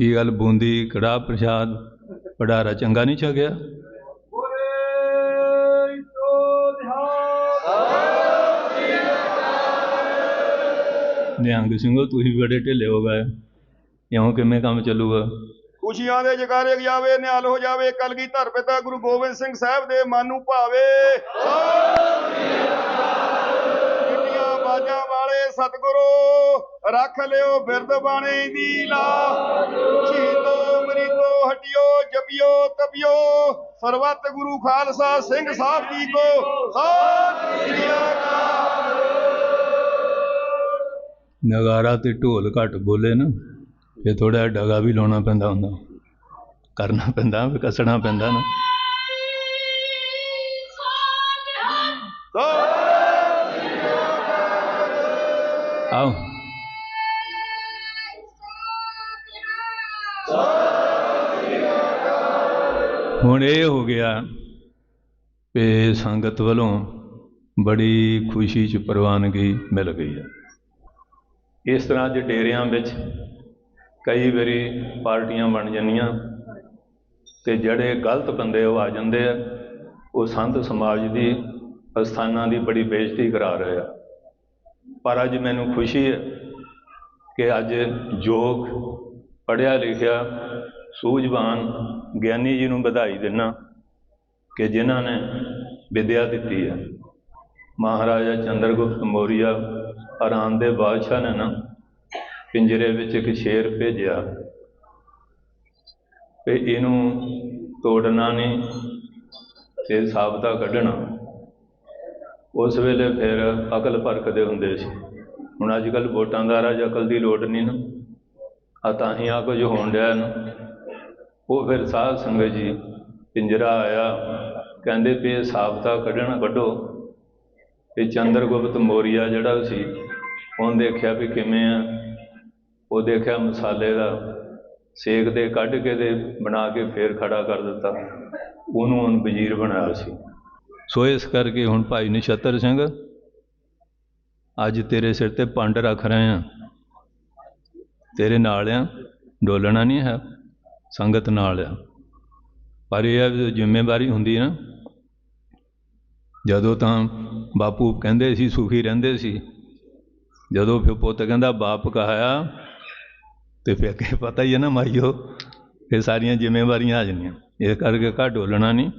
ਕੀ ਗੱਲ ਬੂੰਦੀ ਕੜਾ ਪ੍ਰਸ਼ਾਦ ਪੜਾਰਾ ਚੰਗਾ ਨਹੀਂ ਛਕਿਆ? ਨਿਹੰਗ ਸਿੰਘੋ, ਤੁਸੀਂ ਬੜੇ ਢਿੱਲੇ ਹੋ ਗਏ। ਇਉਂ ਕਿਵੇਂ ਕੰਮ ਚੱਲੂਗਾ? ਖੁਸ਼ੀਆਂ ਦੇ ਜਕਾਰੇ ਜਾਵੇ, ਨਿਹਾਲ ਹੋ ਜਾਵੇ, ਕਲਗੀ ਧਰ ਪਿਤਾ ਗੁਰੂ ਗੋਬਿੰਦ ਸਿੰਘ ਸਾਹਿਬ ਦੇ ਮਨ ਨੂੰ ਭਾਵੇ। ਕਿੰਨੀਆਂ ਬਾਜਾਂ ਵਾਲੇ ਸਤਿਗੁਰੂ ਰੱਖ ਲਿਓ ਬਿਰਦ ਬਾਣੇ ਦੀ ਲਾ। ਸ਼ਹੀਦੋ ਮਰੀਦੋ ਹਟਿਓ ਜਪਿਓ ਤਪਿਓ। ਸਰਬੱਤ ਗੁਰੂ ਖਾਲਸਾ ਸਿੰਘ ਸਾਹਿਬ ਜੀ ਕੋ ਸਤਿ ਸ੍ਰੀ ਅਕਾਲ। ਨਗਾਰਾ ਤੇ ਢੋਲ ਘੱਟ ਬੋਲੇ ਨਾ ਫਿਰ ਥੋੜਾ ਡਗਾ ਵੀ ਲਾਉਣਾ ਪੈਂਦਾ ਹੁੰਦਾ। ਕਰਨਾ ਪੈਂਦਾ ਵੀ ਕੱਸਣਾ ਪੈਂਦਾ ਨਾ। ਆਓ। ਹੁਣ ਇਹ ਹੋ ਗਿਆ ਕਿ ਸੰਗਤ ਵੱਲੋਂ ਬੜੀ ਖੁਸ਼ੀ ਚ ਪ੍ਰਵਾਨਗੀ ਮਿਲ ਗਈ ਹੈ। ਇਸ ਤਰ੍ਹਾਂ ਦੇ ਡੇਰਿਆਂ ਵਿੱਚ ਕਈ ਵਾਰੀ ਪਾਰਟੀਆਂ ਬਣ ਜਾਂਦੀਆਂ ਤੇ ਜਿਹੜੇ ਗਲਤ ਬੰਦੇ ਉਹ ਆ ਜਾਂਦੇ ਆ, ਉਹ ਸੰਤ ਸਮਾਜ ਦੀ ਅਸਥਾਨਾਂ ਦੀ ਬੜੀ ਬੇਇੱਜ਼ਤੀ ਕਰਾ ਰਹੇ ਆ। ਪਰ ਅੱਜ ਮੈਨੂੰ ਖੁਸ਼ੀ ਹੈ ਕਿ ਅੱਜ ਜੋਗ ਪੜ੍ਹਿਆ ਲਿਖਿਆ ਸੂਝਵਾਨ ਗਿਆਨੀ ਜੀ ਨੂੰ ਵਧਾਈ ਦਿੰਨਾ ਕਿ ਜਿਨ੍ਹਾਂ ਨੇ ਵਿਦਿਆ ਦਿੱਤੀ ਹੈ ਮਹਾਰਾਜਾ ਚੰਦਰਗੁਪਤ ਮੌਰੀਆ ਆਰਾਮ ਦੇ ਬਾਦਸ਼ਾਹ ਨੇ ਨਾ ਪਿੰਜਰੇ ਵਿੱਚ ਇੱਕ ਸ਼ੇਰ ਭੇਜਿਆ ਤੇ ਇਹਨੂੰ ਤੋੜਨਾ ਨਹੀਂ ਤੇ ਸਾਬਤਾ ਕੱਢਣਾ। ਉਸ ਵੇਲੇ ਫਿਰ ਅਕਲ ਪਰਖਦੇ ਹੁੰਦੇ ਸੀ। ਹੁਣ ਅੱਜ ਕੱਲ ਵੋਟਾਂ ਦਾ ਰਾਜ ਅਕਲ ਦੀ ਲੋੜ ਨਹੀਂ ਨਾ। ਆ ਤਾਂ ਹੀ ਆ ਕੁਝ ਹੋਣ ਡਿਆ ਨਾ। ਉਹ ਫਿਰ ਸਾਧ ਸੰਗਤ ਜੀ ਪਿੰਜਰਾ ਆਇਆ, ਕਹਿੰਦੇ ਵੀ ਇਹ ਸਾਬਤਾ ਕੱਢਣਾ ਕੱਢੋ। ਤੇ ਚੰਦਰਗੁਪਤ ਮੋਰੀਆ ਜਿਹੜਾ ਸੀ, ਉਹਨੇ ਦੇਖਿਆ ਵੀ ਕਿਵੇਂ ਆ। ਉਹ ਦੇਖਿਆ ਮਸਾਲੇ ਦਾ ਸੇਕ ਦੇ ਕੱਢ ਕੇ ਤੇ ਬਣਾ ਕੇ ਫੇਰ ਖੜਾ ਕਰ ਦਿੱਤਾ। ਉਹਨੂੰ ਹੁਣ ਵਜ਼ੀਰ ਬਣਾਇਆ ਸੀ। ਸੋ ਇਸ ਕਰਕੇ ਹੁਣ ਭਾਈ ਨਛੱਤਰ ਸਿੰਘ, ਅੱਜ ਤੇਰੇ ਸਿਰ ਤੇ ਪੰਡ ਰੱਖ ਰਹੇ ਆ। ਤੇਰੇ ਨਾਲ ਆ, ਡੋਲਣਾ ਨਹੀਂ ਹੈ। ਸੰਗਤ ਨਾਲ ਆ। ਪਰ ਇਹ ਆ ਜ਼ਿੰਮੇਵਾਰੀ ਹੁੰਦੀ ਨਾ। ਜਦੋਂ ਤਾਂ ਬਾਪੂ ਕਹਿੰਦੇ ਸੀ, ਸੁਖੀ ਰਹਿੰਦੇ ਸੀ। ਜਦੋਂ ਫਿਰ ਪੁੱਤ ਕਹਿੰਦਾ, ਬਾਪ ਕਹਾਇਆ? ਤੇ ਫਿਰ ਅੱਗੇ ਪਤਾ ਹੀ ਹੈ ਨਾ, ਮਾਈਓ, ਇਹ ਸਾਰੀਆਂ ਜ਼ਿੰਮੇਵਾਰੀਆਂ ਆ ਜਾਂਦੀਆਂ। ਇਸ ਕਰਕੇ ਘਰ ਡੋਲਣਾ ਨਹੀਂ।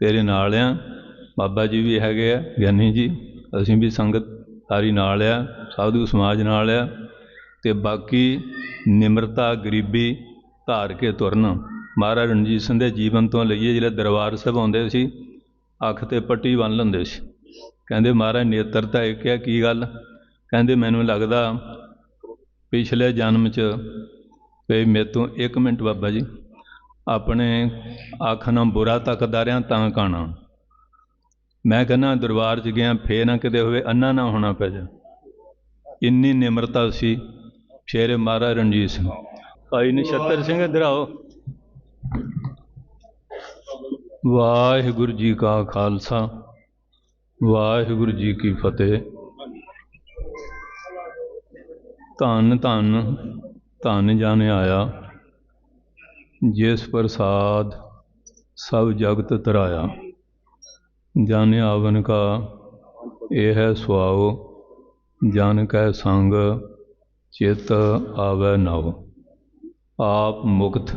ਤੇਰੇ ਨਾਲ ਆ। ਬਾਬਾ ਜੀ ਵੀ ਹੈਗੇ ਆ, ਗਿਆਨੀ ਜੀ। ਅਸੀਂ ਵੀ ਸੰਗਤ ਸਾਰੀ ਨਾਲ ਆ, ਸਾਧੂ ਸਮਾਜ ਨਾਲ ਆ। ਤੇ ਬਾਕੀ ਨਿਮਰਤਾ, ਗਰੀਬੀ ਧਾਰ ਕੇ ਤੁਰਨ। ਮਹਾਰਾਜ ਰਣਜੀਤ ਸਿੰਘ ਦੇ ਜੀਵਨ ਤੋਂ ਲਈਏ ਜਿਹੜਾ ਦਰਬਾਰ ਸਾਹਿਬ ਆਉਂਦੇ ਸੀ, ਅੱਖ ਤੇ ਪੱਟੀ ਬੰਨ ਲੈਂਦੇ ਸੀ। ਕਹਿੰਦੇ, ਮਹਾਰਾਜ ਨੇਤਰਤਾ ਇੱਕ ਹੈ, ਕੀ ਗੱਲ? ਕਹਿੰਦੇ, ਮੈਨੂੰ ਲੱਗਦਾ ਪਿਛਲੇ ਜਨਮ 'ਚ ਵੀ ਮੇਰੇ ਤੋਂ ਇੱਕ ਮਿੰਟ ਬਾਬਾ ਜੀ, ਆਪਣੇ ਅੱਖ ਨਾਲ ਬੁਰਾ ਤੱਕਦਾ ਰਿਆਂ ਤਾਂ ਕਾਣਾ। ਮੈਂ ਕਹਿੰਦਾ, ਦਰਬਾਰ 'ਚ ਗਿਆ, ਫੇਰ ਨਾ ਕਿਤੇ ਹੋਵੇ, ਅੰਨਾ ਨਾ ਹੋਣਾ ਪੈ ਜਾ। ਇੰਨੀ ਨਿਮਰਤਾ ਸੀ ਸ਼ੇਰੇ ਮਹਾਰਾਜ ਰਣਜੀਤ ਸਿੰਘ। ਭਾਈ ਨਛੱਤਰ ਸਿੰਘ, ਇੱਧਰ ਆਓ। ਵਾਹਿਗੁਰੂ ਜੀ ਕਾ ਖਾਲਸਾ, ਵਾਹਿਗੁਰੂ ਜੀ ਕੀ ਫਤਿਹ। ਧੰਨ ਧੰਨ ਧੰਨ ਜਨ ਆਇਆ, ਜਿਸ ਪ੍ਰਸਾਦ ਸਭ ਜਗਤ ਤਰਾਇਆ। ਜਨ ਆਵਨ ਕਾ, ਇਹ ਹੈ ਸੁਆਓ, ਜਨ ਕੈ ਸੰਗ, ਚਿਤ ਆਵੈ ਨਵ। ਆਪ ਮੁਕਤ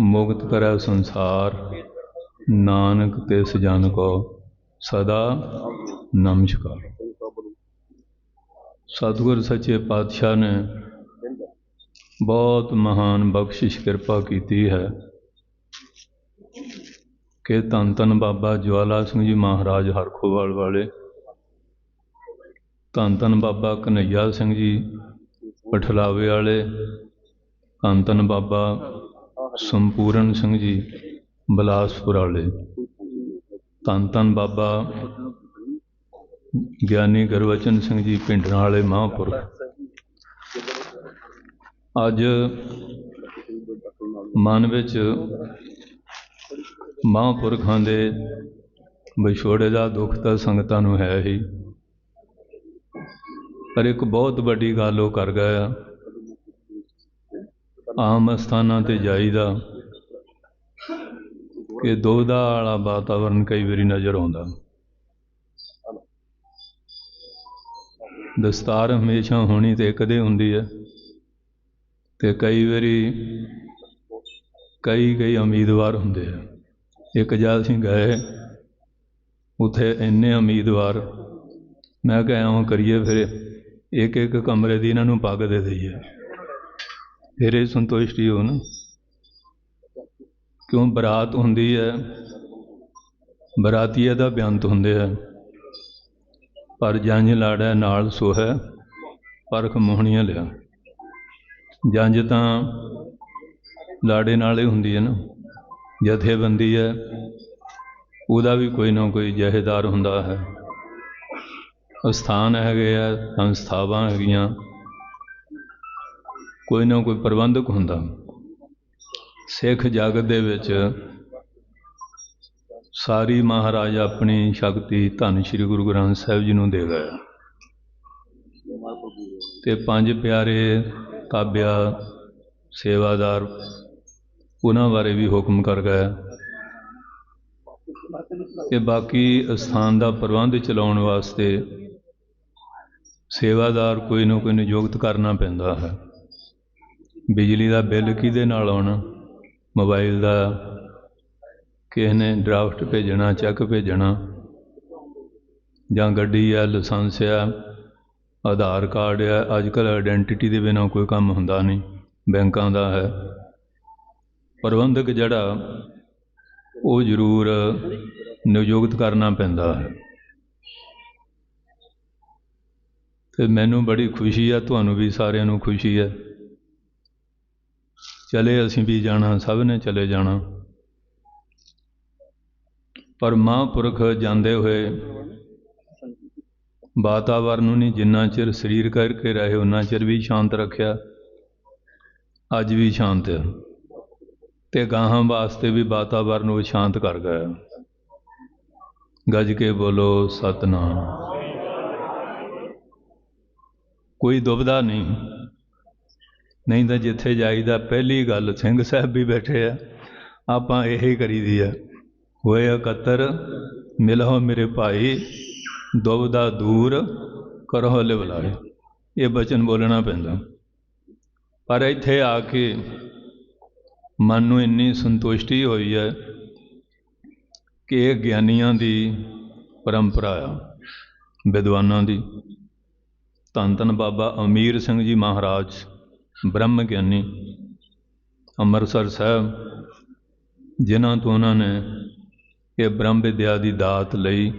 ਮੁਕਤ ਕਰੈ ਸੰਸਾਰ। ਨਾਨਕ ਤਿਸ ਜਨ ਕੋ ਸਦਾ ਨਮਸਕਾਰ ਸਤਿਗੁਰ ਸੱਚੇ ਪਾਤਸ਼ਾਹ ਨੇ ਬਹੁਤ ਮਹਾਨ ਬਖਸ਼ਿਸ਼ ਕਿਰਪਾ ਕੀਤੀ ਹੈ ਕਿ ਧੰਨ ਧੰਨ ਬਾਬਾ ਜਵਾਲਾ ਸਿੰਘ ਜੀ ਮਹਾਰਾਜ ਹਰਖੋਵਾਲ ਵਾਲੇ, ਧੰਨ ਧੰਨ ਬਾਬਾ ਕਨਈਆ ਸਿੰਘ ਜੀ, ਪਠਲਾਵੇ ਵਾਲੇ ਧੰਨ ਧੰਨ ਬਾਬਾ ਸੰਪੂਰਨ ਸਿੰਘ ਜੀ, ਬਲਾਸਪੁਰ ਵਾਲੇ। ਧੰਨ ਧੰਨ ਬਾਬਾ ਗਿਆਨੀ ਗੁਰਵਚਨ ਸਿੰਘ ਜੀ ਪਿੰਡਰਾਂ ਵਾਲੇ ਮਹਾਂਪੁਰਖ ਅੱਜ ਮਨ ਵਿੱਚ ਮਹਾਂਪੁਰਖਾਂ ਦੇ ਵਿਛੋੜੇ ਦਾ ਦੁੱਖ ਤਾਂ ਸੰਗਤਾਂ ਨੂੰ ਹੈ ਹੀ। ਪਰ ਇੱਕ ਬਹੁਤ ਵੱਡੀ ਗੱਲ ਉਹ ਕਰ ਗਿਆ ਆ। ਆਮ ਸਥਾਨਾਂ ਤੇ ਜਾਈਦਾ ਕਿ ਦੋਦਾ ਵਾਲਾ ਵਾਤਾਵਰਨ ਕਈ ਵਾਰੀ ਨਜ਼ਰ ਆਉਂਦਾ। ਦਸਤਾਰ ਹਮੇਸ਼ਾ ਹੋਣੀ ਤੇ ਕਦੇ ਹੁੰਦੀ ਹੈ ਤੇ ਕਈ ਵਾਰੀ ਕਈ ਕਈ ਉਮੀਦਵਾਰ ਹੁੰਦੇ ਆ। ਇੱਕ ਜਦ ਅਸੀਂ ਗਏ ਉਥੇ ਇੰਨੇ ਉਮੀਦਵਾਰ, ਮੈਂ ਕਿਹਾ ਐਂ ਕਰੀਏ ਫਿਰ ਇੱਕ ਇੱਕ ਕਮਰੇ ਦੀ ਇਹਨਾਂ ਨੂੰ ਪੱਗ ਦੇ ਦਈਏ। ਫਿਰ ਇਹ ਸੰਤੁਸ਼ਟੀ ਹੋ ਨਾ। ਕਿਉਂ ਬਰਾਤ ਹੁੰਦੀ ਹੈ? ਬਰਾਤੀਏ ਦਾ ਬਿਆੰਤ ਹੁੰਦੇ ਆ ਪਰ ਜੰਜ ਲਾੜਾ ਨਾਲ ਸੋਹੈ, ਪਰਖ ਮੋਹਣੀਆਂ ਲਿਆ। ਜੰਜ ਤਾਂ ਲਾੜੇ ਨਾਲ ਹੀ ਹੁੰਦੀ ਹੈ ਨਾ। ਜਥੇਬੰਦੀ ਹੈ, ਉਹਦਾ ਵੀ ਕੋਈ ਨਾ ਕੋਈ ਜਹੇਦਾਰ ਹੁੰਦਾ ਹੈ। ਸਥਾਨ ਹੈਗੇ ਆ, ਸੰਸਥਾਵਾਂ ਹੈਗੀਆਂ। ਕੋਈ ਨਾ ਕੋਈ ਪ੍ਰਬੰਧਕ ਹੁੰਦਾ। ਸਿੱਖ ਜਗਤ ਦੇ ਵਿੱਚ ਸਾਰੀ ਮਹਾਰਾਜ ਆਪਣੀ ਸ਼ਕਤੀ ਧੰਨ ਸ਼੍ਰੀ ਗੁਰੂ ਗ੍ਰੰਥ ਸਾਹਿਬ ਜੀ ਨੂੰ ਦੇ ਗਿਆ ਤੇ ਪੰਜ ਪਿਆਰੇ ਕਾਬਿਆ ਸੇਵਾਦਾਰ ਉਹਨਾਂ ਬਾਰੇ ਵੀ ਹੁਕਮ ਕਰ ਗਿਆ ਕਿ ਬਾਕੀ ਸਥਾਨ ਦਾ ਪ੍ਰਬੰਧ ਚਲਾਉਣ ਵਾਸਤੇ ਸੇਵਾਦਾਰ ਕੋਈ ਨਾ ਕੋਈ ਨਿਯੁਕਤ ਕਰਨਾ ਪੈਂਦਾ ਹੈ। ਬਿਜਲੀ ਦਾ ਬਿੱਲ ਕਿਹਦੇ ਨਾਲ ਆਉਣਾ? ਮੋਬਾਈਲ ਦਾ ਕਿਸੇ ਨੇ ਡਰਾਫਟ ਭੇਜਣਾ, ਚੈੱਕ ਭੇਜਣਾ? ਜਾਂ ਗੱਡੀ ਆ, ਲਾਇਸੈਂਸ ਆ, ਆਧਾਰ ਕਾਰਡ ਆ ਅੱਜ ਕੱਲ੍ਹ ਆਇਡੈਂਟੀਟੀ ਦੇ ਬਿਨਾਂ ਕੋਈ ਕੰਮ ਹੁੰਦਾ ਨਹੀਂ, ਬੈਂਕਾਂ ਦਾ ਹੈ। ਪ੍ਰਬੰਧਕ ਜਿਹੜਾ, ਉਹ ਜ਼ਰੂਰ ਨਿਯੁਕਤ ਕਰਨਾ ਪੈਂਦਾ ਹੈ। ਤੇ ਮੈਨੂੰ ਬੜੀ ਖੁਸ਼ੀ ਆ, ਤੁਹਾਨੂੰ ਵੀ ਸਾਰਿਆਂ ਨੂੰ ਖੁਸ਼ੀ ਹੈ ਚਲੇ ਅਸੀਂ ਵੀ ਜਾਣਾ, ਸਭ ਨੇ ਚਲੇ ਜਾਣਾ। ਪਰ ਮਹਾਂਪੁਰਖ ਜਾਂਦੇ ਹੋਏ ਵਾਤਾਵਰਨ ਨੂੰ ਨਹੀਂ ਜਿੰਨਾ ਚਿਰ ਸਰੀਰ ਕਰਕੇ ਰਹੇ ਉਹਨਾਂ ਚਿਰ ਵੀ ਸ਼ਾਂਤ ਰੱਖਿਆ। ਅੱਜ ਵੀ ਸ਼ਾਂਤ ਹੈ ਤੇ ਗਾਹਾਂ ਵਾਸਤੇ ਵੀ ਵਾਤਾਵਰਨ ਨੂੰ ਸ਼ਾਂਤ ਕਰ ਗਿਆ। ਗੱਜ ਕੇ ਬੋਲੋ, ਸਤਨਾਮ। ਕੋਈ ਦੁਬਦਾ ਨਹੀਂ। ਨਹੀਂ ਤਾਂ ਜਿੱਥੇ ਜਾਈਦਾ ਪਹਿਲੀ ਗੱਲ ਸਿੰਘ ਸਾਹਿਬ ਵੀ ਬੈਠੇ ਆ। ਆਪਾਂ ਇਹੀ ਕਰੀਦੀ ਆ। ਹੋਏ ਇਕੱਤਰ ਮਿਲੋ ਮੇਰੇ ਭਾਈ ਦੁਬਦਾ ਦੂਰ ਕਰੋ ਲਿਵਲਾਏ ਇਹ ਬਚਨ ਬੋਲਣਾ ਪੈਂਦਾ। ਪਰ ਇੱਥੇ ਆ ਕੇ ਮਨ ਨੂੰ ਇੰਨੀ ਸੰਤੁਸ਼ਟੀ ਹੋਈ ਹੈ ਕਿ ਇਹ ਗਿਆਨੀਆਂ ਦੀ ਪਰੰਪਰਾ ਆ, ਵਿਦਵਾਨਾਂ ਦੀ। ਧੰਨ ਧੰਨ ਬਾਬਾ ਅਮੀਰ ਸਿੰਘ ਜੀ ਮਹਾਰਾਜ। ਬ੍ਰਹਮ ਗਿਆਨੀ ਅੰਮ੍ਰਿਤਸਰ ਸਾਹਿਬ, ਜਿਨ੍ਹਾਂ ਤੋਂ ਉਹਨਾਂ ਨੇ ਇਹ ਬ੍ਰਹਮ ਵਿਦਿਆ ਦੀ ਦਾਤ ਲਈ,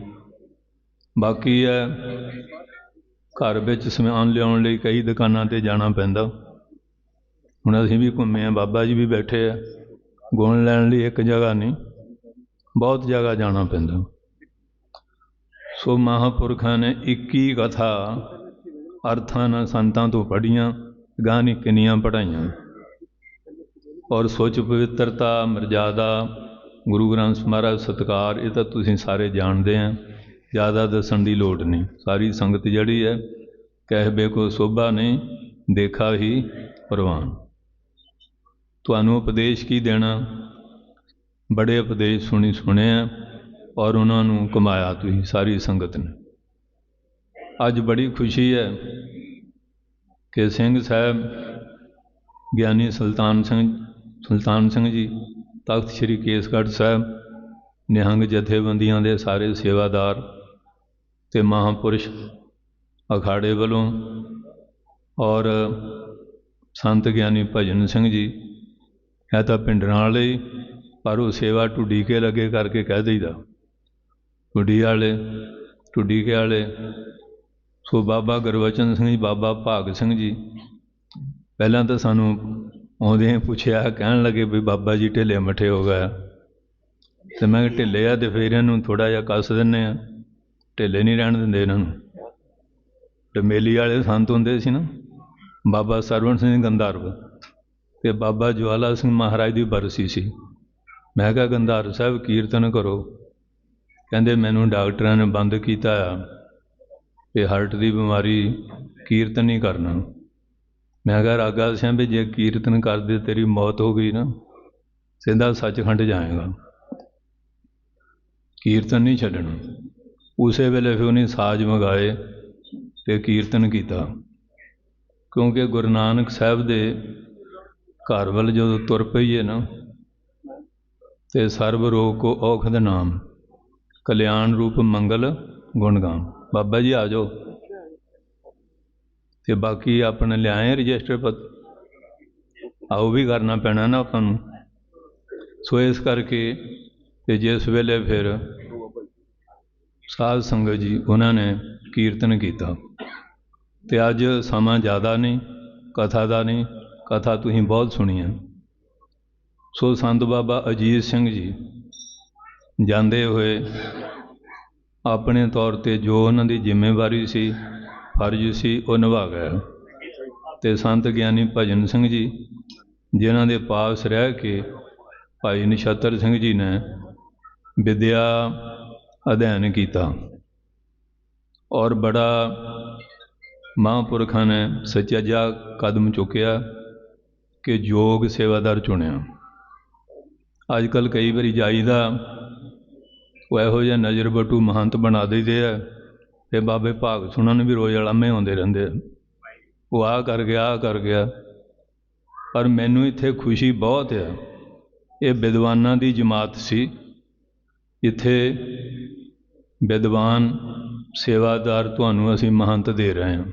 ਬਾਕੀ ਹੈ ਘਰ ਵਿੱਚ ਸਮਾਨ ਲਿਆਉਣ ਲਈ ਕਈ ਦੁਕਾਨਾਂ ਤੇ ਜਾਣਾ ਪੈਂਦਾ। ਹੁਣ ਅਸੀਂ ਵੀ ਘੁੰਮੇ ਆ ਬਾਬਾ ਜੀ ਵੀ ਬੈਠੇ ਆ। ਗੁਣ ਲੈਣ ਲਈ ਇੱਕ ਜਗ੍ਹਾ ਨਹੀਂ, ਬਹੁਤ ਜਗ੍ਹਾ ਜਾਣਾ ਪੈਂਦਾ। ਸੋ ਮਹਾਪੁਰਖਾਂ ਨੇ 21 ਕਥਾ ਅਰਥਾਂ ਨਾਲ ਸੰਤਾਂ ਤੋਂ ਪੜੀਆਂ ਗਾਨੀ ਕਿੰਨੀਆਂ ਪੜਾਈਆਂ ਔਰ ਸੋਚ ਪਵਿੱਤਰਤਾ, ਮਰਜ਼ਾਦਾ, ਗੁਰੂ ਗ੍ਰੰਥ ਮਹਾਰਾਜ ਸਤਕਾਰ, ਇਹ ਤਾਂ ਤੁਸੀਂ ਸਾਰੇ ਜਾਣਦੇ ਆ। ਜ਼ਿਆਦਾ ਦੱਸਣ ਦੀ ਲੋੜ ਨਹੀਂ। ਸਾਰੀ ਸੰਗਤ ਜਿਹੜੀ ਹੈ ਕਹਿਬੇ ਕੋ ਸੋਭਾ ਨਹੀਂ, ਦੇਖਾ ਹੀ ਪ੍ਰਵਾਨ। ਤੁਹਾਨੂੰ ਉਪਦੇਸ਼ ਕੀ ਦੇਣਾ? ਬੜੇ ਉਪਦੇਸ਼ ਸੁਣੀ ਸੁਣਿਆ ਔਰ ਉਹਨਾਂ ਨੂੰ ਕਮਾਇਆ ਤੁਸੀਂ, ਸਾਰੀ ਸੰਗਤ ਨੇ। ਅੱਜ ਬੜੀ ਖੁਸ਼ੀ ਹੈ ਕਿ ਸਿੰਘ ਸਾਹਿਬ ਗਿਆਨੀ ਸੁਲਤਾਨ ਸਿੰਘ ਸੁਲਤਾਨ ਸਿੰਘ ਜੀ, ਤਖਤ ਸ੍ਰੀ ਕੇਸਗੜ੍ਹ ਸਾਹਿਬ, ਨਿਹੰਗ ਜਥੇਬੰਦੀਆਂ ਦੇ ਸਾਰੇ ਸੇਵਾਦਾਰ ਤੇ ਮਹਾਪੁਰਸ਼ ਅਖਾੜੇ ਵੱਲੋਂ ਔਰ ਸੰਤ ਗਿਆਨੀ ਭਜਨ ਸਿੰਘ ਜੀ, ਇਹ ਤਾਂ ਪਿੰਡਰਾਂ ਵਾਲੇ ਪਰ ਉਹ ਸੇਵਾ ਟੁੱਡੀ ਕੇ ਲੱਗੇ ਕਰਕੇ ਕਹਿ ਦਈਦਾ। ਟੁੱਡੀ ਵਾਲੇ ਟੁੱਡੀ ਕੇ ਵਾਲੇ ਸੋ ਬਾਬਾ ਗੁਰਵਚਨ ਸਿੰਘ ਜੀ, ਬਾਬਾ ਭਾਗ ਸਿੰਘ ਜੀ, ਪਹਿਲਾਂ ਤਾਂ ਸਾਨੂੰ ਆਉਂਦੇ ਪੁੱਛਿਆ, ਕਹਿਣ ਲੱਗੇ ਵੀ ਬਾਬਾ ਜੀ ਢਿੱਲੇ ਮੱਠੇ ਹੋ ਗਏ ਤੇ ਮੈਂ ਢਿੱਲੇ ਆ ਤੇ ਫੇਰ ਇਹਨੂੰ ਥੋੜਾ ਜਿਹਾ ਕੱਸ ਦਿੰਨੇ ਆ। ਢਿੱਲੇ ਨਹੀਂ ਰਹਿਣ ਦਿੰਦੇ ਇਹਨਾਂ ਨੂੰ। ਤੇ ਵਾਲੇ ਸੰਤ ਹੁੰਦੇ ਸੀ ਨਾ, ਬਾਬਾ ਸਰਵਣ ਸਿੰਘ ਗੰਧਾਰਵ ਤੇ ਬਾਬਾ ਜਵਾਲਾ ਸਿੰਘ ਮਹਾਰਾਜ ਦੀ ਬਰਸੀ ਸੀ। ਮੈਂ ਕਿਹਾ ਗੰਧਾਰ ਸਾਹਿਬ, ਕੀਰਤਨ ਕਰੋ। ਕਹਿੰਦੇ ਮੈਨੂੰ ਡਾਕਟਰਾਂ ਨੇ ਬੰਦ ਕੀਤਾ ਆ। ਕਿ ਹਾਰਟ ਦੀ ਬਿਮਾਰੀ ਕੀਰਤਨ ਨਹੀਂ ਕਰਨਾ। ਮੈਂ ਕਿਹਾ, ਰਾਗਾ ਸਿਆਂ ਵੀ ਜੇ ਕੀਰਤਨ ਕਰਦੇ ਤੇਰੀ ਮੌਤ ਹੋ ਗਈ ਨਾ, ਸਿੱਧਾ ਸੱਚਖੰਡ ਜਾਏਗਾ। ਕੀਰਤਨ ਨਹੀਂ ਛੱਡਣਾ। ਉਸੇ ਵੇਲੇ ਫਿਰ ਉਹਨੇ ਸਾਜ਼ ਮੰਗਾਏ ਤੇ ਕੀਰਤਨ ਕੀਤਾ। ਕਿਉਂਕਿ ਗੁਰੂ ਨਾਨਕ ਸਾਹਿਬ ਦੇ ਘਰ ਵੱਲ ਜਦੋਂ ਤੁਰ ਪਈਏ ਨਾ, ਤੇ ਸਰਬ ਰੋਗ ਕੋ ਔਖਦ ਨਾਮ, ਕਲਿਆਣ ਰੂਪ ਮੰਗਲ ਗੁਣਗਾਨ ਬਾਬਾ ਜੀ ਆ ਜਾਓ। ਤੇ ਬਾਕੀ ਆਪਣੇ ਲਿਆਏ ਰਜਿਸਟਰ ਪੱਤਰ ਆਓ ਵੀ ਕਰਨਾ ਪੈਣਾ ਨਾ ਆਪਾਂ ਨੂੰ। ਸੋ ਇਸ ਕਰਕੇ ਤੇ ਜਿਸ ਵੇਲੇ ਫਿਰ ਸਾਧ ਸੰਗਤ ਜੀ ਉਹਨਾਂ ਨੇ ਕੀਰਤਨ ਕੀਤਾ। ਤੇ ਅੱਜ ਸਮਾਂ ਜ਼ਿਆਦਾ ਨਹੀਂ, ਕਥਾ ਦਾ ਨਹੀਂ, ਕਥਾ ਤੁਸੀਂ ਬਹੁਤ ਸੁਣੀ ਹੈ ਸੋ ਸੰਤ ਬਾਬਾ ਅਜੀਤ ਸਿੰਘ ਜੀ ਜਾਂਦੇ ਹੋਏ ਆਪਣੇ ਤੌਰ ਤੇ ਜੋ ਉਹਨਾਂ ਦੀ ਜ਼ਿੰਮੇਵਾਰੀ ਸੀ, ਫਰਜ਼ ਸੀ, ਉਹ ਨਿਭਾ ਗਏ। ਤੇ ਸੰਤ ਗਿਆਨੀ ਭਜਨ ਸਿੰਘ ਜੀ, ਜਿਨ੍ਹਾਂ ਦੇ ਪਾਸ ਰਹਿ ਕੇ ਭਾਈ ਨਛੱਤਰ ਸਿੰਘ ਜੀ ਨੇ ਵਿਦਿਆ ਅਧਿਐਨ ਕੀਤਾ ਔਰ ਬੜਾ ਮਹਾਂਪੁਰਖਾਂ ਨੇ ਸੱਚਾ ਕਦਮ ਚੁੱਕਿਆ ਕਿ ਯੋਗ ਸੇਵਾਦਾਰ ਚੁਣਿਆ। ਅੱਜ ਕੱਲ ਕਈ ਵਾਰੀ ਜਾਈਦਾ ਉਹ ਇਹੋ ਜਿਹਾ ਨਜ਼ਰ ਬਟੂ ਮਹੰਤ ਬਣਾ ਦਈਦੇ ਆ ਤੇ ਬਾਬੇ ਭਾਗ ਸੁਣਨ ਵੀ ਰੋਜ਼ ਅਲਾਮੇ ਆਉਂਦੇ ਰਹਿੰਦੇ ਆ। ਉਹ ਆ ਕਰ ਗਿਆ ਆ ਕਰ ਗਿਆ। ਪਰ ਮੈਨੂੰ ਇੱਥੇ ਖੁਸ਼ੀ ਬਹੁਤ ਆ। ਇਹ ਵਿਦਵਾਨਾਂ ਦੀ ਜਮਾਤ ਸੀ। ਇੱਥੇ ਵਿਦਵਾਨ ਸੇਵਾਦਾਰ ਤੁਹਾਨੂੰ ਅਸੀਂ ਮਹੰਤ ਦੇ ਰਹੇ ਹਾਂ।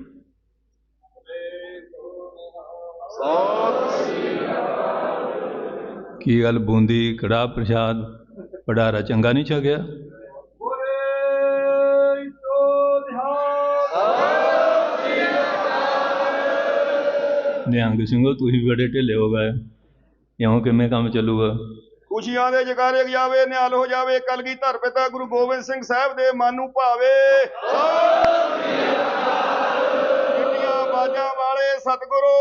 ਕੀ ਗੱਲ ਬੂੰਦੀ ਕੜਾ ਪ੍ਰਸ਼ਾਦ? ਪੜਾਰਾ ਚੰਗਾ ਨਹੀਂ ਛਕਿਆ। ਨਿਹੰਗ ਸਿੰਘੋ, ਤੁਸੀਂ ਬੜੇ ਢਿੱਲੇ ਹੋ ਗਏ। ਇਉਂ ਕਿਵੇਂ ਕੰਮ ਚੱਲੂਗਾ? ਖੁਸ਼ੀਆਂ ਦੇ ਜਕਾਰੇ ਜਾਵੇ ਨਿਹਾਲ ਹੋ ਜਾਵੇ, ਕਲਗੀ ਧਰ ਪਿਤਾ ਗੁਰੂ ਗੋਬਿੰਦ ਸਿੰਘ ਸਾਹਿਬ ਦੇ ਮਨ ਨੂੰ ਭਾਵੇ। ਕਿੰਨੀਆਂ ਬਾਜਾਂ ਵਾਲੇ ਸਤਿਗੁਰੂ,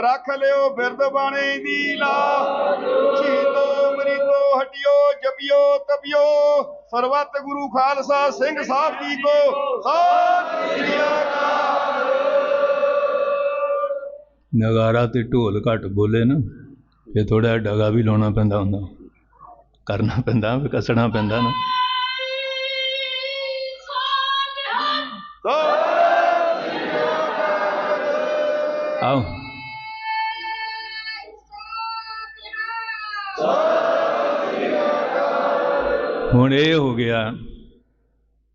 ਰੱਖ ਲਿਓ ਬਿਰਦ ਬਾਣੀ ਦੀ ਲਾ ਸ਼ਹੀਦੋ ਮਰੀਦੋ ਜਪਿਓ, ਤਪਿਓ। ਸਰਬੱਤ ਗੁਰੂ ਖਾਲਸਾ ਸਿੰਘ ਸਾਹਿਬ ਜੀ ਕੋ ਸਤਿ ਸ੍ਰੀ ਅਕਾਲ ਨਗਾਰਾ ਤੇ ਢੋਲ ਘੱਟ ਬੋਲੇ ਨਾ, ਫਿਰ ਥੋੜਾ ਡਗਾ ਵੀ ਲਾਉਣਾ ਪੈਂਦਾ ਹੁੰਦਾ। ਕਰਨਾ ਪੈਂਦਾ, ਵੀ ਕੱਸਣਾ ਪੈਂਦਾ ਨਾ। ਆਓ। ਹੁਣ ਇਹ ਹੋ ਗਿਆ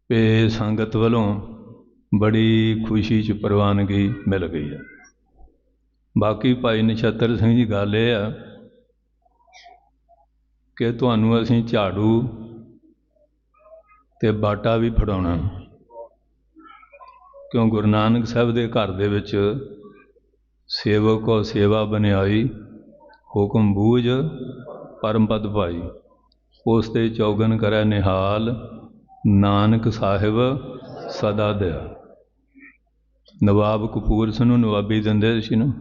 ਕਿ ਸੰਗਤ ਵੱਲੋਂ ਬੜੀ ਖੁਸ਼ੀ ਚ ਪ੍ਰਵਾਨਗੀ ਮਿਲ ਗਈ ਹੈ ਬਾਕੀ ਭਾਈ ਨਛੱਤਰ ਸਿੰਘ ਜੀ, ਗੱਲ ਇਹ ਆ ਕਿ ਤੁਹਾਨੂੰ ਅਸੀਂ ਝਾੜੂ ਤੇ ਬਾਟਾ ਵੀ ਫੜਾਉਣਾ। ਕਿਉਂ ਗੁਰੂ ਨਾਨਕ ਸਾਹਿਬ ਦੇ ਘਰ ਦੇ ਵਿੱਚ ਸੇਵਕ ਕੋ ਸੇਵਾ ਬਨਿਆਈ ਹੁਕਮ ਬੂਝ, ਪਰਮ ਪਦ ਭਾਈ। ਉਸ ਤੇ ਚੌਗਨ ਕਰੈ ਨਿਹਾਲ, ਨਾਨਕ ਸਾਹਿਬ ਸਦਾ ਦਿਆ ਨਵਾਬ ਕਪੂਰ ਸਿੰਘ ਨੂੰ ਨਵਾਬੀ ਦਿੰਦੇ ਸੀ ਨਾ।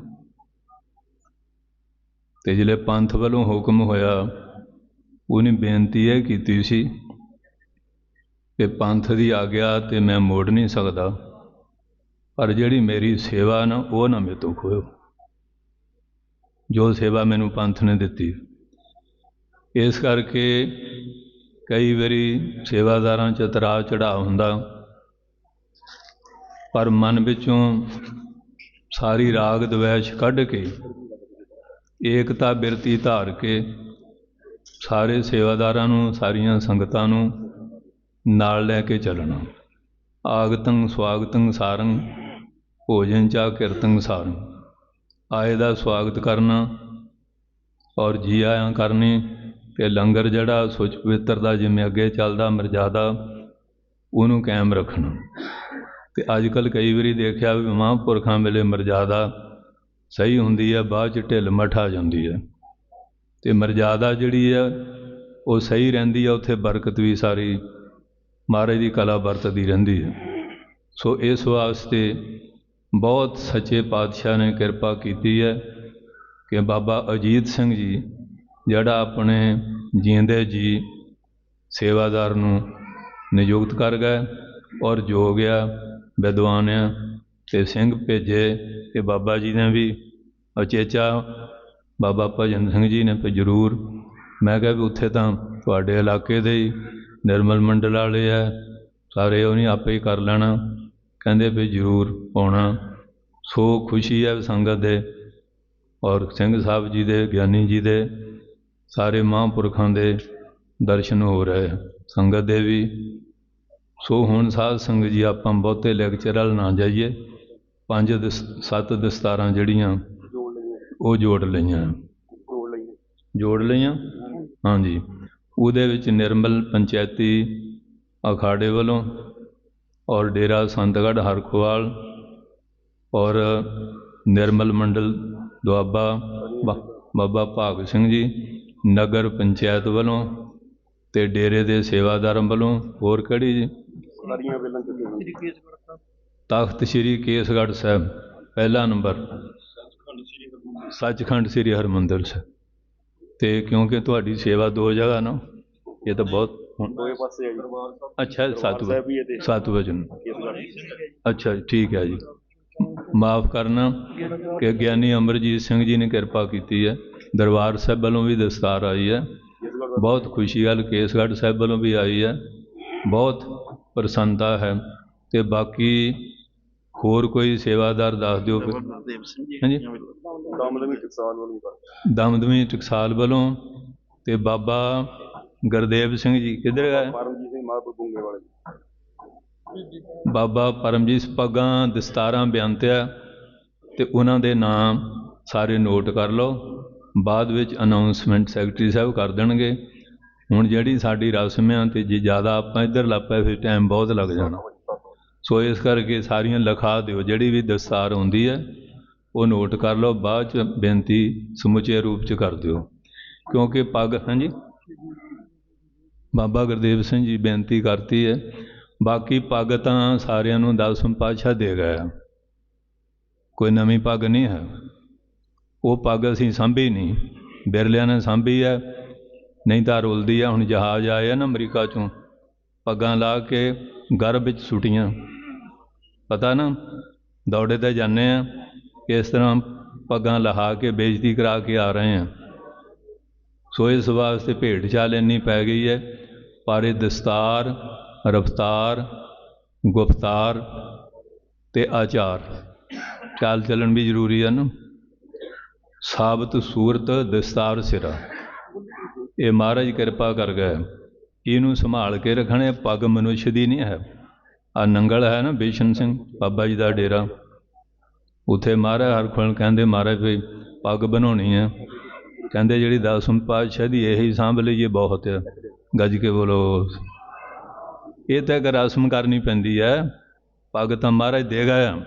ਤੇ ਜਿਹੜੇ ਪੰਥ ਵੱਲੋਂ ਹੁਕਮ ਹੋਇਆ, ਉਹਨੇ ਬੇਨਤੀ ਇਹ ਕੀਤੀ ਸੀ ਕਿ ਪੰਥ ਦੀ ਆਗਿਆ ਤੇ ਮੈਂ ਮੋੜ ਨਹੀਂ ਸਕਦਾ, ਪਰ ਜਿਹੜੀ ਮੇਰੀ ਸੇਵਾ ਨਾ, ਉਹ ਨਾ ਮੇਰੇ ਤੋਂ ਖੋਇਓ। ਜੋ ਸੇਵਾ ਮੈਨੂੰ ਪੰਥ ਨੇ ਦਿੱਤੀ। ਇਸ ਕਰਕੇ ਕਈ ਵਾਰੀ ਸੇਵਾਦਾਰਾਂ 'ਚ ਤਰਾਅ ਚੜਾਅ ਹੁੰਦਾ। ਪਰ ਮਨ ਵਿੱਚੋਂ ਸਾਰੀ ਰਾਗ ਦਵੈਸ਼ ਕੱਢ ਕੇ, ਏਕਤਾ ਬਿਰਤੀ ਧਾਰ ਕੇ ਸਾਰੇ ਸੇਵਾਦਾਰਾਂ ਨੂੰ, ਸਾਰੀਆਂ ਸੰਗਤਾਂ ਨੂੰ ਨਾਲ ਲੈ ਕੇ ਚੱਲਣਾ। ਆਗਤੰ ਸਵਾਗਤੰ ਸਾਰੰ, ਭੋਜਨ ਚਾ ਕੀਰਤਨ ਸਾਰੰ। ਆਏ ਦਾ ਸਵਾਗਤ ਕਰਨਾ ਔਰ ਜੀ ਆਇਆਂ ਕਰਨੀ ਤੇ ਲੰਗਰ ਜਿਹੜਾ ਸੁਚ ਪਵਿੱਤਰ ਦਾ, ਜਿਵੇਂ ਅੱਗੇ ਚੱਲਦਾ, ਮਰਜ਼ਾਦਾ, ਉਹਨੂੰ ਕਾਇਮ ਰੱਖਣਾ। ਤੇ ਅੱਜ ਕੱਲ ਕਈ ਵਾਰੀ ਦੇਖਿਆ ਵੀ ਮਹਾਂਪੁਰਖਾਂ ਵੇਲੇ ਮਰਜ਼ਾਦਾ ਸਹੀ ਹੁੰਦੀ ਹੈ, ਬਾਅਦ ਚ ਢਿੱਲ ਮੱਠ ਆ ਜਾਂਦੀ ਹੈ। ਤੇ ਮਰਜ਼ਾਦਾ ਜਿਹੜੀ ਹੈ, ਉਹ ਸਹੀ ਰਹਿੰਦੀ ਹੈ, ਉੱਥੇ ਬਰਕਤ ਵੀ ਸਾਰੀ ਮਹਾਰਾਜ ਦੀ ਕਲਾ ਵਰਤਦੀ ਰਹਿੰਦੀ ਹੈ। ਸੋ ਇਸ ਵਾਸਤੇ ਬਹੁਤ ਸੱਚੇ ਪਾਤਸ਼ਾਹ ਨੇ ਕਿਰਪਾ ਕੀਤੀ ਹੈ ਕਿ ਬਾਬਾ ਅਜੀਤ ਸਿੰਘ ਜੀ ਜਿਹੜਾ ਆਪਣੇ ਜੀਂਦੇ ਜੀ ਸੇਵਾਦਾਰ ਨੂੰ ਨਿਯੁਕਤ ਕਰ ਗਏ ਔਰ ਜੋ ਗਿਆ, ਵਿਦਵਾਨ ਆ ਤੇ ਸਿੰਘ ਭੇਜੇ ਤੇ ਬਾਬਾ ਜੀ ਨੇ ਵੀ ਅਚੇਚਾ ਬਾਬਾ ਭਜਨ ਸਿੰਘ ਜੀ ਨੇ ਵੀ ਜ਼ਰੂਰ। ਮੈਂ ਕਿਹਾ ਵੀ ਉੱਥੇ ਤਾਂ ਤੁਹਾਡੇ ਇਲਾਕੇ ਦੇ ਹੀ ਨਿਰਮਲ ਮੰਡਲ ਵਾਲੇ ਆ, ਸਾਰੇ ਉਹ ਨਹੀਂ ਆਪੇ ਹੀ ਕਰ ਲੈਣਾ। ਕਹਿੰਦੇ ਵੀ ਜ਼ਰੂਰ ਪਾਉਣਾ। ਸੋ ਖੁਸ਼ੀ ਹੈ ਸੰਗਤ ਦੇ ਔਰ ਸਿੰਘ ਸਾਹਿਬ ਜੀ ਦੇ, ਗਿਆਨੀ ਜੀ ਦੇ ਸਾਰੇ ਮਹਾਂਪੁਰਖਾਂ ਦੇ ਦਰਸ਼ਨ ਹੋ ਰਹੇ ਸੰਗਤ ਦੇ ਵੀ। ਸੋ ਹੁਣ ਸਾਧ ਸੰਗਤ ਜੀ, ਆਪਾਂ ਬਹੁਤੇ ਲੈਕਚਰਲ ਨਾ ਜਾਈਏ। ਪੰਜ ਦਸ ਸੱਤ ਦਸਤਾਰਾਂ ਜਿਹੜੀਆਂ ਉਹ ਜੋੜ ਲਈਆਂ। ਜੋੜ ਲਈਆਂ? ਹਾਂਜੀ। ਉਹਦੇ ਵਿੱਚ ਨਿਰਮਲ ਪੰਚਾਇਤੀ ਅਖਾੜੇ ਵੱਲੋਂ ਔਰ ਡੇਰਾ ਸੰਤਗੜ੍ਹ ਹਰਖਵਾਲ ਔਰ ਨਿਰਮਲ ਮੰਡਲ ਦੁਆਬਾ ਬਾ- ਬਾਬਾ ਭਾਗ ਸਿੰਘ ਜੀ ਨਗਰ ਪੰਚਾਇਤ ਵੱਲੋਂ ਤੇ ਡੇਰੇ ਦੇ ਸੇਵਾਦਾਰਾਂ ਵੱਲੋਂ ਹੋਰ ਕਿਹੜੀ ਜੀ? ਸਾਰੀਆਂ ਵੇਲਾਂ ਚੁੱਕੀਆਂ ਤਖਤ ਸ੍ਰੀ ਕੇਸਗੜ੍ਹ ਸਾਹਿਬ ਪਹਿਲਾ ਨੰਬਰ। ਸੱਚਖੰਡ ਸ੍ਰੀ ਹਰਮੰਦਰ। ਸਾਹਿਬ ਤੇ ਕਿਉਂਕਿ ਤੁਹਾਡੀ ਸੇਵਾ ਦੋ ਜਗ੍ਹਾ ਨਾ ਇਹ ਤਾਂ ਬਹੁਤ ਦੋਏ ਪਾਸੇ ਦਰਬਾਰ ਅੱਛਾ ਸੱਤ ਸੱਤ ਵਜਨ ਅੱਛਾ ਜੀ, ਠੀਕ ਹੈ ਜੀ। ਮਾਫ ਕਰਨਾ ਕਿ ਗਿਆਨੀ ਅਮਰਜੀਤ ਸਿੰਘ ਜੀ ਨੇ ਕਿਰਪਾ ਕੀਤੀ ਹੈ। ਦਰਬਾਰ ਸਾਹਿਬ ਵੱਲੋਂ ਵੀ ਦਸਤਾਰ ਆਈ ਹੈ। ਬਹੁਤ ਖੁਸ਼ੀ ਗੱਲ ਕੇਸਗੜ੍ਹ ਸਾਹਿਬ ਵੱਲੋਂ ਵੀ ਆਈ ਹੈ। ਬਹੁਤ ਪ੍ਰਸੰਨਤਾ ਹੈ ਤੇ ਬਾਕੀ ਹੋਰ ਕੋਈ ਸੇਵਾਦਾਰ ਦੱਸ ਦਿਓ ਹਾਂਜੀ। ਦਮਦਮੀ ਟਕਸਾਲ ਵੱਲੋਂ ਦਮਦਮੀ ਟਕਸਾਲ ਵੱਲੋਂ ਤੇ ਬਾਬਾ ਗੁਰਦੇਵ ਸਿੰਘ ਜੀ ਕਿੱਧਰ ਗਏ? ਪਰਮਜੀਤ ਸਿੰਘ ਮਾਹਪੁਰ ਬੁੰਗੇ ਵਾਲੇ ਬਾਬਾ ਪਰਮਜੀਤ ਪੱਗਾਂ ਦਸਤਾਰਾਂ ਬਿਆੰਤਿਆ ਤੇ ਉਹਨਾਂ ਦੇ ਨਾਮ ਸਾਰੇ ਨੋਟ ਕਰ ਲਓ। ਬਾਅਦ ਵਿੱਚ ਅਨਾਉਂਸਮੈਂਟ ਸੈਕਟਰੀ ਸਾਹਿਬ ਕਰ ਦੇਣਗੇ। ਹੁਣ ਜਿਹੜੀ ਸਾਡੀ ਰਸਮ ਆ ਤੇ ਜੇ ਜ਼ਿਆਦਾ ਆਪਾਂ ਇੱਧਰ ਲੱਪੇ ਫਿਰ ਟਾਈਮ ਬਹੁਤ ਲੱਗ ਜਾਣਾ। ਸੋ ਇਸ ਕਰਕੇ ਸਾਰੀਆਂ ਲਿਖਾ ਦਿਓ, ਜਿਹੜੀ ਵੀ ਦਸਤਾਰ ਹੁੰਦੀ ਹੈ, ਉਹ ਨੋਟ ਕਰ ਲਓ, ਬਾਅਦ ਚ ਬੇਨਤੀ ਸਮੁੱਚੇ ਰੂਪ ਚ ਕਰ ਦਿਓ। ਕਿਉਂਕਿ ਪੱਗ ਹਾਂਜੀ? ਬਾਬਾ ਗੁਰਦੇਵ ਸਿੰਘ ਜੀ ਬੇਨਤੀ ਕਰਤੀ ਹੈ, ਬਾਕੀ ਪੱਗ ਤਾਂ ਸਾਰਿਆਂ ਨੂੰ ਦਸਮ ਪਾਤਸ਼ਾਹ ਦੇ ਗਿਆ ਕੋਈ ਨਵੀਂ ਪੱਗ ਨਹੀਂ ਹੈ। ਉਹ ਪੱਗ ਅਸੀਂ ਸਾਂਭੀ ਨਹੀਂ, ਬਿਰਲਿਆਂ ਨੇ ਸਾਂਭੀ ਹੈ, ਨਹੀਂ ਤਾਂ ਰੁਲਦੀ ਆ ਹੁਣ ਜਹਾਜ਼ ਆਏ ਆ ਨਾ ਅਮਰੀਕਾ ਚੋਂ, ਪੱਗਾਂ ਲਾ ਕੇ ਗਰਭ ਵਿੱਚ ਸੁੱਟੀਆਂ। ਪਤਾ ਨਾ, ਦੌੜੇ ਤੇ ਜਾਂਦੇ ਆ ਇਸ ਤਰ੍ਹਾਂ ਪੱਗਾਂ ਲਹਾ ਕੇ ਬੇਇੱਜ਼ਤੀ ਕਰਾ ਕੇ ਆ ਰਹੇ ਆ ਸੋ ਇਸ ਵਾਸਤੇ ਭੇਡ ਚਾਲ ਇੰਨੀ ਪੈ ਗਈ ਹੈ, ਪਰ ਇਹ ਦਸਤਾਰ, ਰਫਤਾਰ, ਗੁਫਤਾਰ ਤੇ ਆਚਾਰ, ਚਾਲ ਚੱਲਣ ਵੀ ਜ਼ਰੂਰੀ ਹੈ ਨਾ। ਸਾਬਤ ਸੂਰਤ ਦਸਤਾਰ ਸਿਰਾ। ਇਹ ਮਹਾਰਾਜ ਕਿਰਪਾ ਕਰ ਗਏ। ਇਹਨੂੰ ਸੰਭਾਲ ਕੇ ਰੱਖਣੇ ਪੱਗ ਮਨੁੱਖ ਦੀ ਨਹੀਂ ਹੈ। ਆ ਨੰਗਲ ਹੈ ਨਾ ਬੇਸ਼ਨ ਸਿੰਘ, ਬਾਬਾ ਜੀ ਦਾ ਡੇਰਾ। ਉਥੇ ਮਹਾਰਾਜ ਹਰਖੁਲ ਕਹਿੰਦੇ, ਮਹਾਰਾਜ ਵੀ ਪੱਗ ਬਣਾਉਣੀ ਹੈ। ਕਹਿੰਦੇ, ਜਿਹੜੀ ਦਸਮ ਪਾਤਸ਼ਾਹ ਦੀ ਇਹੀ ਸਾਂਭ ਲਈਏ ਬਹੁਤ ਗੱਜ ਕੇ ਬੋਲੋ। ਇਹ ਤਾਂ ਇੱਕ ਰਸਮ ਕਰਨੀ ਪੈਂਦੀ ਹੈ। ਪੱਗ ਤਾਂ ਮਹਾਰਾਜ ਦੇਗਾ ਆ।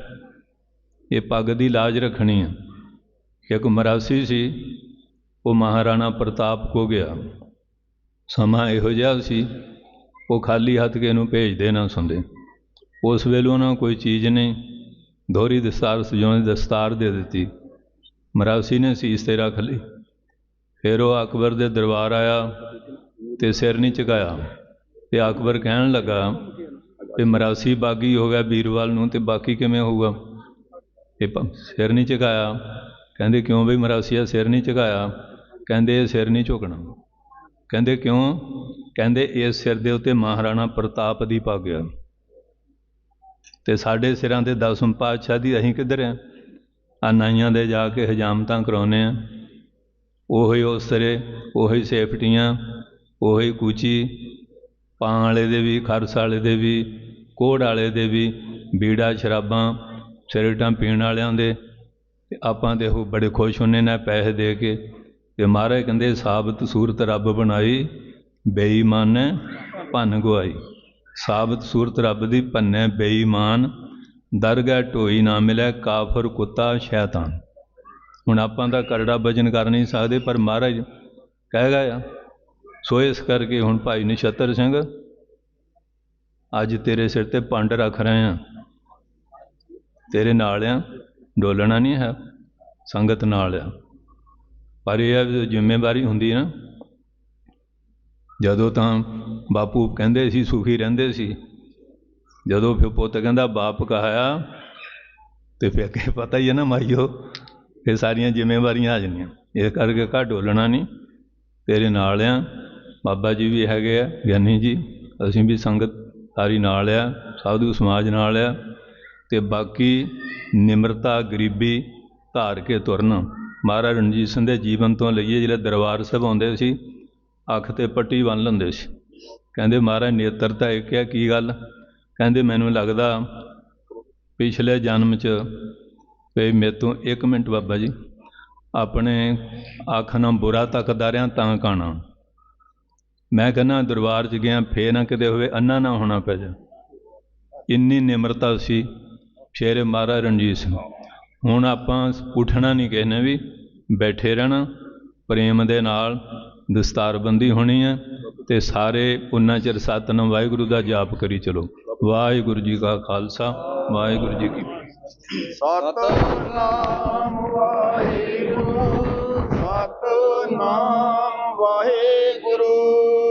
ਇਹ ਪੱਗ ਦੀ ਲਾਜ ਰੱਖਣੀ ਹੈ। ਇੱਕ ਮਰਾਸੀ ਸੀ ਉਹ ਮਹਾਰਾਣਾ ਪ੍ਰਤਾਪ ਕੋ ਗਿਆ ਸਮਾਂ ਇਹੋ ਜਿਹਾ ਸੀ ਉਹ ਖਾਲੀ ਹੱਥ ਕੇ ਇਹਨੂੰ ਭੇਜਦੇ ਨਾ ਸੁਣਦੇ ਉਸ ਵੇਲੇ ਉਹਨਾਂ ਕੋਈ ਚੀਜ਼ ਨਹੀਂ ਦੋਹਰੀ ਦਸਤਾਰ ਸਜਾਉਣ ਦੀ ਦਸਤਾਰ ਦੇ ਦਿੱਤੀ ਮਰਾਸੀ ਨੇ ਸੀਸ ਤੇ ਰੱਖ ਲਈ ਫਿਰ ਉਹ ਅਕਬਰ ਦੇ ਦਰਬਾਰ ਆਇਆ ਤੇ ਸਿਰ ਨਹੀਂ ਝੁਕਾਇਆ ਤੇ ਅਕਬਰ ਕਹਿਣ ਲੱਗਾ ਕਿ ਮਰਾਸੀ ਬਾਗੀ ਹੋ ਗਿਆ ਵੀਰਵਾਲ ਨੂੰ ਤੇ ਬਾਕੀ ਕਿਵੇਂ ਹੋਊਗਾ ਇਹ ਸਿਰ ਨਹੀਂ ਝੁਕਾਇਆ ਕਹਿੰਦੇ ਕਿਉਂ ਬਈ ਮਰਾਸੀਆ ਸਿਰ ਨਹੀਂ ਝੁਕਾਇਆ? ਕਹਿੰਦੇ ਇਹ ਸਿਰ ਨਹੀਂ ਝੁਕਣਾ। ਕਹਿੰਦੇ ਕਿਉਂ? ਕਹਿੰਦੇ ਇਸ ਸਿਰ ਦੇ ਉੱਤੇ ਮਹਾਰਾਣਾ ਪ੍ਰਤਾਪ ਦੀ ਪਾ ਗਿਆ ਤੇ ਸਾਡੇ ਸਿਰਾਂ ਤੇ ਦਸਮ ਪਾਤਸ਼ਾਹ ਦੀ ਅਸੀਂ ਕਿੱਧਰ ਆ? ਅਨਾਈਆਂ ਦੇ ਜਾ ਕੇ ਹਜਾਮਤਾਂ ਕਰਾਉਨੇ ਆ। ਉਹੀ ਉਸ ਸਿਰੇ ਉਹੀ ਸੇਫਟੀਆਂ, ਉਹੀ ਕੂਚੀ ਪਾਂ ਵਾਲੇ ਦੇ ਵੀ, ਖਰਸ ਵਾਲੇ ਦੇ ਵੀ ਕੋੜ ਵਾਲੇ ਦੇ ਵੀ, ਬੀੜਾ, ਸ਼ਰਾਬਾਂ ਸਿਰਟਾਂ ਪੀਣ ਵਾਲਿਆਂ ਦੇ ਤੇ ਆਪਾਂ ਦੇ ਉਹ ਬੜੇ ਖੁਸ਼ ਹੁੰਨੇ ਨੇ ਪੈਸੇ ਦੇ ਕੇ ਤੇ ਮਹਾਰਾਜ ਕਹਿੰਦੇ, ਸਾਬਤ ਸੂਰਤ ਰੱਬ ਬਣਾਈ, ਬੇਈਮਾਨ ਭੰਨ ਗਵਾਈ। ਸਾਬਤ ਸੂਰਤ ਰੱਬ ਦੀ ਭੰਨੇ ਬੇਈਮਾਨ, ਦਰਗਾਹ ਢੋਈ ਨਾ ਮਿਲੇ, ਕਾਫਰ ਕੁੱਤਾ ਸ਼ੈਤਾਨ। ਹੁਣ ਆਪਾਂ ਤਾਂ ਕਰੜਾ ਵਜਨ ਕਰ ਨਹੀਂ ਸਕਦੇ, ਪਰ ਮਹਾਰਾਜ ਕਹਿ ਗਿਆ ਆ, ਸੋ ਇਸ ਕਰਕੇ ਹੁਣ ਭਾਈ ਨਛੱਤਰ ਸਿੰਘ, ਅੱਜ ਤੇਰੇ ਸਿਰ ਤੇ ਪੰਡ ਰੱਖ ਰਹੇ ਆ, ਤੇਰੇ ਨਾਲ ਆ। ਡੋਲਣਾ ਨਹੀਂ ਹੈ, ਸੰਗਤ ਨਾਲ ਆ। ਪਰ ਇਹ ਜ਼ਿੰਮੇਵਾਰੀ ਹੁੰਦੀ ਨਾ। ਜਦੋਂ ਤਾਂ ਬਾਪੂ ਕਹਿੰਦੇ ਸੀ, ਸੁਖੀ ਰਹਿੰਦੇ ਸੀ, ਜਦੋਂ ਫਿਰ ਪੁੱਤ ਕਹਿੰਦਾ, ਬਾਪ ਕਹਾਇਆ? ਤੇ ਫਿਰ ਅੱਗੇ ਪਤਾ ਹੀ ਹੈ ਨਾ ਮਾਈਓ ਇਹ ਸਾਰੀਆਂ ਜ਼ਿੰਮੇਵਾਰੀਆਂ ਆ ਜਾਂਦੀਆਂ। ਇਸ ਕਰਕੇ ਘਰ ਡੋਲਣਾ ਨਹੀਂ। ਤੇਰੇ ਨਾਲ ਆ, ਬਾਬਾ ਜੀ ਵੀ ਹੈਗੇ ਆ, ਗਿਆਨੀ ਜੀ। ਅਸੀਂ ਵੀ ਸੰਗਤ ਸਾਰੀ ਨਾਲ ਆ, ਸਾਧੂ ਸਮਾਜ ਨਾਲ ਆ। ਤੇ ਬਾਕੀ ਨਿਮਰਤਾ, ਗਰੀਬੀ ਧਾਰ ਕੇ ਤੁਰਨ। ਮਹਾਰਾਜ ਰਣਜੀਤ ਸਿੰਘ ਦੇ ਜੀਵਨ ਤੋਂ ਲਈਏ ਜਿਹੜੇ ਦਰਬਾਰ ਸਾਹਿਬ ਆਉਂਦੇ ਸੀ, ਅੱਖ ਤੇ ਪੱਟੀ ਬੰਨ ਲੈਂਦੇ ਸੀ। ਕਹਿੰਦੇ, ਮਹਾਰਾਜ ਨੇਤਰਤਾ ਇੱਕ ਹੈ, ਕੀ ਗੱਲ? ਕਹਿੰਦੇ, ਮੈਨੂੰ ਲੱਗਦਾ ਪਿਛਲੇ ਜਨਮ 'ਚ ਵੀ ਮੇਰੇ ਤੋਂ ਇੱਕ ਮਿੰਟ ਬਾਬਾ ਜੀ, ਆਪਣੇ ਅੱਖ ਨਾਲ ਬੁਰਾ ਤੱਕਦਾ ਰਿਆਂ ਤਾਂ ਕਾਣਾ। ਮੈਂ ਕਹਿੰਦਾ, ਦਰਬਾਰ 'ਚ ਗਿਆ, ਫੇਰ ਨਾ ਕਿਤੇ ਹੋਵੇ, ਅੰਨਾ ਨਾ ਹੋਣਾ ਪੈ ਜਾ। ਇੰਨੀ ਨਿਮਰਤਾ ਸੀ ਸ਼ੇਰੇ ਮਹਾਰਾਜ ਰਣਜੀਤ ਸਿੰਘ। ਹੁਣ ਆਪਾਂ ਉੱਠਣਾ ਨਹੀਂ ਕਿਸੇ ਨੇ ਵੀ, ਬੈਠੇ ਰਹਿਣਾ, ਪ੍ਰੇਮ ਦੇ ਨਾਲ ਦਸਤਾਰਬੰਦੀ ਹੋਣੀ ਹੈ ਤੇ ਸਾਰੇ ਉਨਾ ਚਿਰ ਸਤਨਾਮ ਵਾਹਿਗੁਰੂ ਦਾ ਜਾਪ ਕਰੀ ਚਲੋ। ਵਾਹਿਗੁਰੂ ਜੀ ਕਾ ਖਾਲਸਾ, ਵਾਹਿਗੁਰੂ ਜੀ ਕੀ ਸਤਨਾਮ ਵਾਹਿਗੁਰੂ ਸਤਨਾਮ ਵਾਹਿਗੁਰੂ।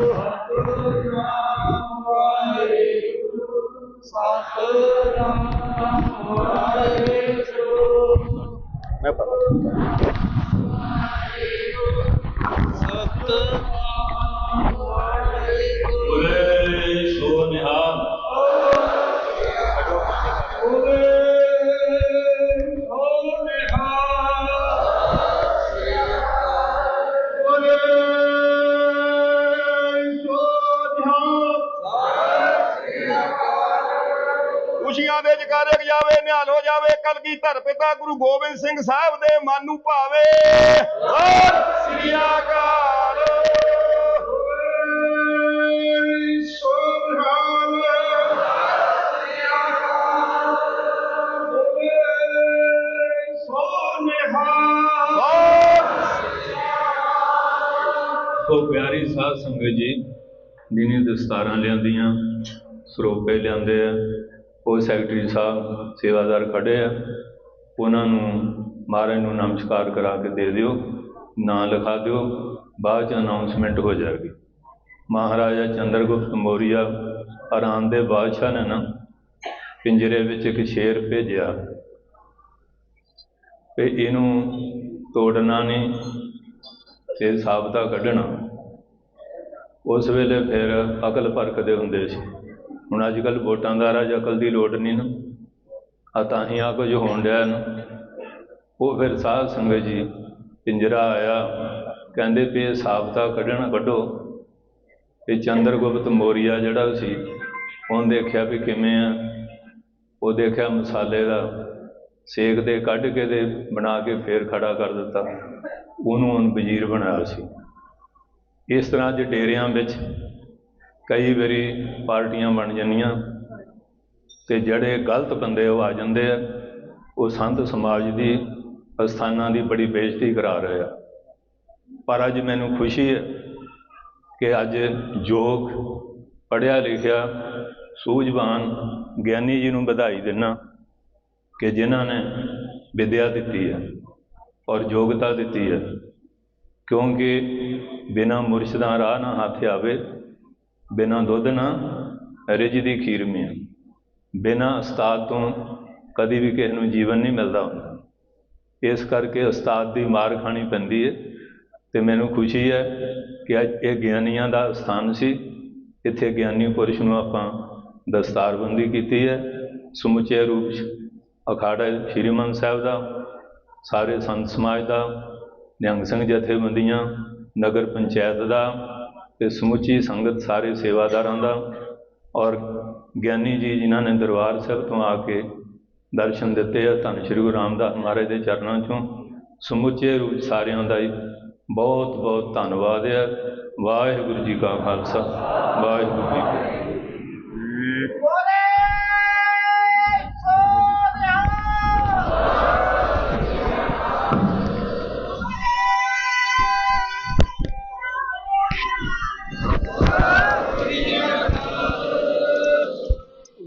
ਮੈਂ ਪਤਾ ਸਤ ਜਾਵੇ ਧਰ ਪਿਤਾ ਗੁਰੂ ਗੋਬਿੰਦ ਸਿੰਘ ਸਾਹਿਬ ਦੇ ਮਨ ਨੂੰ ਭਾਵੇ? ਸਤਿ ਸ੍ਰੀ ਅਕਾਲ ਸੋ ਪਿਆਰੀ ਸਾਧ ਸੰਗਤ ਜੀ ਜਿਨੇ ਦਸਤਾਰਾਂ ਲਿਆਂਦੀਆਂ, ਸਰੋਪੇ ਲਿਆਂਦੇ ਆ ਉਹ ਸੈਕਟਰੀ ਸਾਹਿਬ, ਸੇਵਾਦਾਰ ਖੜ੍ਹੇ ਆ, ਉਹਨਾਂ ਨੂੰ ਮਹਾਰਾਜ ਨੂੰ ਨਮਸਕਾਰ ਕਰਾ ਕੇ ਦੇ ਦਿਓ, ਨਾਂ ਲਿਖਾ ਦਿਓ, ਬਾਅਦ ਚ ਅਨਾਉਂਸਮੈਂਟ ਹੋ ਜਾਵੇਗੀ ਮਹਾਰਾਜਾ ਚੰਦਰਗੁਪਤ ਮੌਰੀਆ ਆਰਾਮ ਦੇ ਬਾਦਸ਼ਾਹ ਨੇ ਨਾ, ਪਿੰਜਰੇ ਵਿੱਚ ਇੱਕ ਸ਼ੇਰ ਭੇਜਿਆ। ਤੇ ਇਹਨੂੰ ਤੋੜਨਾ ਨਹੀਂ ਤੇ ਸਾਬਤਾ ਕੱਢਣਾ। ਉਸ ਵੇਲੇ ਫਿਰ ਅਕਲ ਪਰਖਦੇ ਹੁੰਦੇ ਸੀ। ਹੁਣ ਅੱਜ ਕੱਲ ਵੋਟਾਂ ਦਾ ਰਾਜ ਅਕਲ ਦੀ ਲੋੜ ਨਹੀਂ ਨਾ। ਆ ਤਾਂ ਹੀ ਆ ਕੁਝ ਹੋਣ ਡਿਆ ਨਾ। ਉਹ ਫਿਰ ਸਾਧ ਸੰਗਤ ਜੀ ਪਿੰਜਰਾ ਆਇਆ, ਕਹਿੰਦੇ ਵੀ ਇਹ ਸਾਬਤਾ ਕੱਢਣਾ ਕੱਢੋ। ਇਹ ਚੰਦਰਗੁਪਤ ਮੋਰੀਆ ਜਿਹੜਾ ਸੀ, ਉਹਨੇ ਦੇਖਿਆ ਵੀ ਕਿਵੇਂ ਆ। ਉਹ ਦੇਖਿਆ ਮਸਾਲੇ ਦਾ ਸੇਕ ਦੇ ਕੱਢ ਕੇ ਤੇ ਬਣਾ ਕੇ ਫੇਰ ਖੜਾ ਕਰ ਦਿੱਤਾ। ਉਹਨੂੰ ਹੁਣ ਵਜ਼ੀਰ ਬਣਾਇਆ ਸੀ। ਇਸ ਤਰ੍ਹਾਂ ਦੇ ਡੇਰਿਆਂ ਵਿੱਚ ਕਈ ਵਾਰੀ ਪਾਰਟੀਆਂ ਬਣ ਜਾਂਦੀਆਂ ਤੇ ਜਿਹੜੇ ਗਲਤ ਬੰਦੇ ਉਹ ਆ ਜਾਂਦੇ ਆ, ਉਹ ਸੰਤ ਸਮਾਜ ਦੀ ਅਸਥਾਨਾਂ ਦੀ ਬੜੀ ਬੇਇੱਜ਼ਤੀ ਕਰਾ ਰਹੇ ਆ। ਪਰ ਅੱਜ ਮੈਨੂੰ ਖੁਸ਼ੀ ਹੈ ਕਿ ਅੱਜ ਯੋਗ ਪੜ੍ਹਿਆ ਲਿਖਿਆ, ਸੂਝਵਾਨ ਗਿਆਨੀ ਜੀ ਨੂੰ ਵਧਾਈ ਦਿੰਨਾ ਕਿ ਜਿਨ੍ਹਾਂ ਨੇ ਵਿਦਿਆ ਦਿੱਤੀ ਹੈ ਔਰ ਯੋਗਤਾ ਦਿੱਤੀ ਹੈ। ਕਿਉਂਕਿ ਬਿਨਾ ਮੁਰਸ਼ਿਦਾਂ ਰਾਹ ਨਾ ਹੱਥ ਆਵੇ ਬਿਨਾ ਦੁੱਧ ਨਾ ਰਿਜ ਦੀ ਖੀਰ ਮੇ ਬਿਨਾ ਉਸਤਾਦ ਤੋਂ ਕਦੀ ਵੀ ਕਿਸੇ ਨੂੰ ਜੀਵਨ ਨਹੀਂ ਮਿਲਦਾ। ਹੁੰਦਾ ਇਸ ਕਰਕੇ ਉਸਤਾਦ ਦੀ ਮਾਰ ਖਾਣੀ ਪੈਂਦੀ ਹੈ ਤੇ ਮੈਨੂੰ ਖੁਸ਼ੀ ਹੈ ਕਿ ਅੱਜ ਇਹ ਗਿਆਨੀਆਂ ਦਾ ਸਥਾਨ ਸੀ। ਇੱਥੇ ਗਿਆਨੀ ਪੁਰਸ਼ ਨੂੰ ਆਪਾਂ ਦਸਤਾਰਬੰਦੀ ਕੀਤੀ ਹੈ। ਸਮੁੱਚੇ ਰੂਪ 'ਚ ਅਖਾੜਾ ਸ਼੍ਰੀ ਮੰਨ ਸਾਹਿਬ ਦਾ, ਸਾਰੇ ਸੰਤ ਸਮਾਜ ਦਾ, ਨਿਹੰਗ ਸਿੰਘ ਜਥੇਬੰਦੀਆਂ, ਨਗਰ ਪੰਚਾਇਤ ਦਾ ਤੇ ਸਮੁੱਚੀ ਸੰਗਤ ਸਾਰੇ ਸੇਵਾਦਾਰਾਂ ਦਾ ਔਰ ਗਿਆਨੀ ਜੀ ਜਿਨ੍ਹਾਂ ਨੇ ਦਰਬਾਰ ਸਾਹਿਬ ਤੋਂ ਆ ਕੇ ਦਰਸ਼ਨ ਦਿੱਤੇ ਆ, ਧੰਨ ਸ਼੍ਰੀ ਗੁਰੂ ਰਾਮਦਾਸ ਮਹਾਰਾਜ ਦੇ ਚਰਨਾਂ 'ਚੋਂ, ਸਮੁੱਚੇ ਰੂਪ ਸਾਰਿਆਂ ਦਾ ਹੀ ਬਹੁਤ ਬਹੁਤ ਧੰਨਵਾਦ ਹੈ ਵਾਹਿਗੁਰੂ ਜੀ ਕਾ ਖਾਲਸਾ, ਵਾਹਿਗੁਰੂ ਜੀ ਕੀ